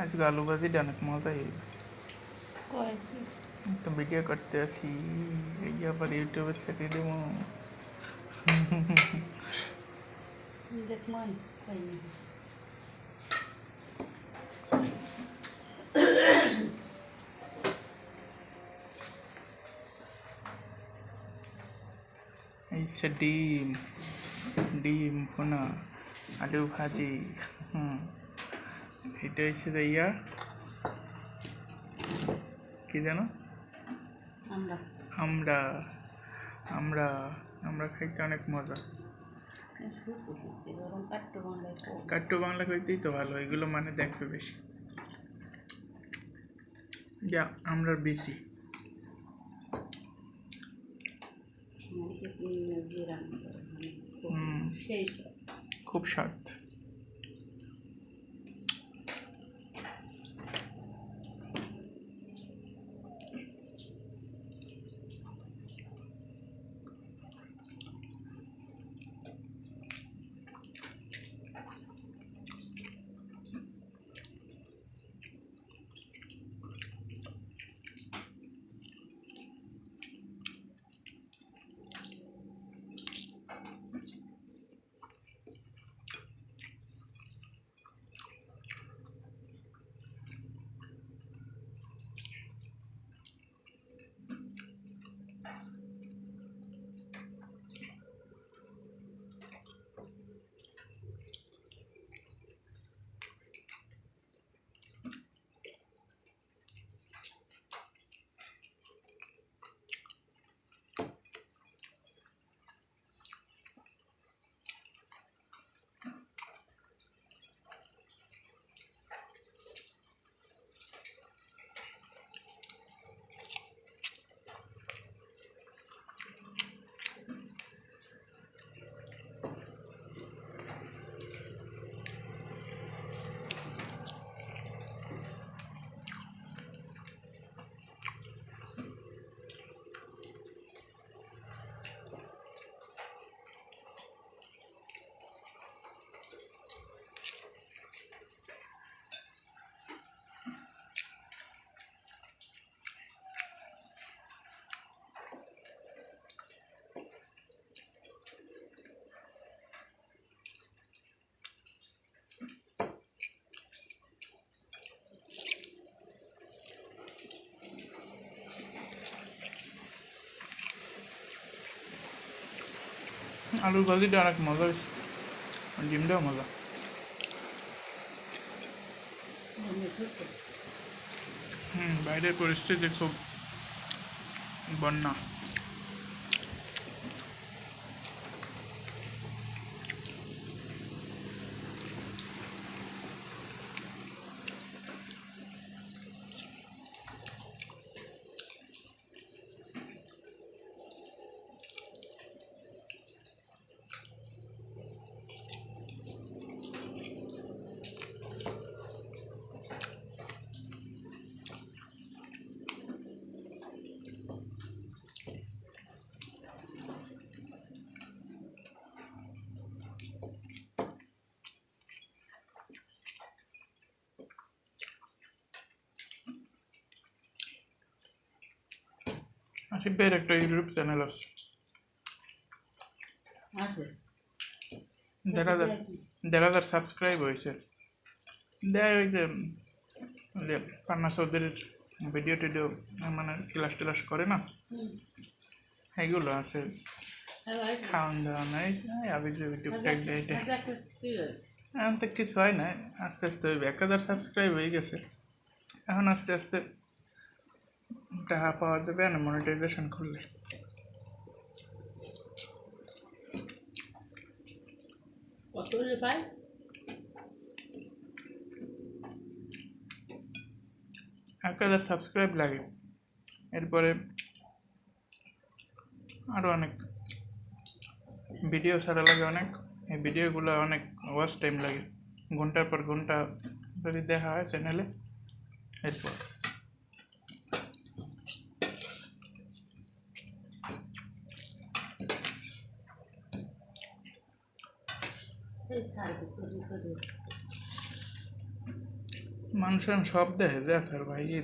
আজকে আলু ভাজিটা অনেক মজাই হইল। একটা ভিডিও করতে আসি এই আবার ইউটিউবে ছেড়ে দেবো। এই হচ্ছে ডিম ডিম ভুনা আলু ভাজি হুম। এটা হচ্ছে ইয়া কি জানো? আমরা। আমরা। আমরা। খাইতে অনেক মজা। কাট্টো বাংলা খাইতেই তো ভালো এগুলো মানে দেখবে বেশি। যা আমরা বেশি মানে। খুব স্বাদ আলুর ভাজিটা অনেক মজা হয়েছে আর ডিমটাও মজা এমনি ছোট্ট। হুম বাইরের পরিস্থিতি খুব বন্যা আসিফ একটা ইউটিউব চ্যানেল আছে দেড় হাজার দেড় হাজার সাবস্ক্রাইব হয়েছে দেয় ওই যে পান্না চৌধুরীর ভিডিও টিডিও মানে ক্লাস টিলাস করে না। এগুলো আছে। খাওয়ান দাওয়ান এই আবি যে টুকটাক দেয়। এখন তো কিছু হয় না আস্তে আস্তে ওই এক হাজার সাবস্ক্রাইব হয়ে গেছে এখন আস্তে আস্তে টাকা পাওয়া দেবে না মনিটাইজেশন করলে। কত করে এক হাজার সাবস্ক্রাইব লাগে। এরপরে আরও অনেক ভিডিও ছাড়া লাগে অনেক। এই ভিডিওগুলো অনেক ওয়াচ টাইম লাগে। ঘণ্টার পর ঘণ্টা যদি দেখা হয় চ্যানেলে এরপর। এই সার দুটো দুটো দুটো মানুষ সব দেখে দেখ আর ভাই এই